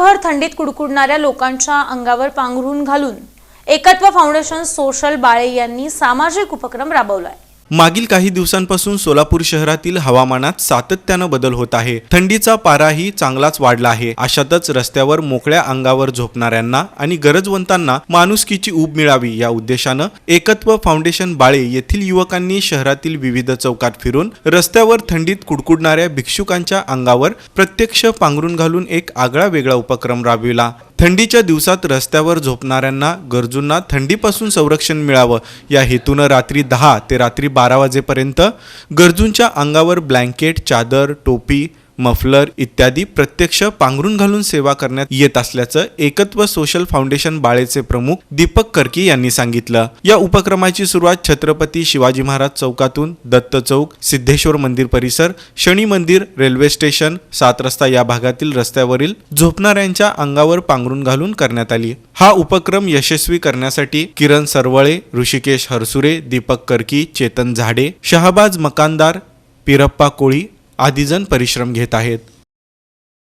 रात्रभर थंडीत कुडकुडणाऱ्या लोकांच्या अंगावर पांघरून घालून एकत्व फाउंडेशन सोशल बाळे यांनी सामाजिक उपक्रम राबवलाय. मागील काही दिवसांपासून सोलापूर शहरातील हवामानात सातत्यानं बदल होत आहे. थंडीचा पाराही चांगलाच वाढला आहे. अशातच रस्त्यावर मोकळ्या अंगावर झोपणाऱ्यांना आणि गरजवंतांना माणुसकीची ऊब मिळावी या उद्देशानं एकत्व फाउंडेशन बाळे येथील युवकांनी शहरातील विविध चौकात फिरून रस्त्यावर थंडीत कुडकुडणाऱ्या भिक्षुकांच्या अंगावर प्रत्यक्ष पांघरून घालून एक आगळा वेगळा उपक्रम राबविला. थंडीच्या दिवसात रस्त्यावर झोपणाऱ्यांना गरजूंना थंडीपासून संरक्षण मिळावं. या हेतूनं रात्री दहा ते रात्री बारा वाजेपर्यंत गरजूंच्या अंगावर ब्लँकेट चादर टोपी मफलर इत्यादी प्रत्यक्ष पांघरून घालून सेवा करण्यात येत असल्याचं एकत्व सोशल फाउंडेशन बाळेचे प्रमुख दीपक करकी यांनी सांगितलं. या उपक्रमाची सुरुवात छत्रपती शिवाजी महाराज चौकातून दत्त चौक सिद्धेश्वर मंदिर परिसर शनी मंदिर रेल्वे स्टेशन सात रस्ता या भागातील रस्त्यावरील झोपणाऱ्यांच्या अंगावर पांघरून घालून करण्यात आली. हा उपक्रम यशस्वी करण्यासाठी किरण सरवळे ऋषिकेश हरसुरे दीपक करकी चेतन झाडे शहाबाज मकानदार पिरप्पा कोळी आदीजण परिश्रम घेत आहेत.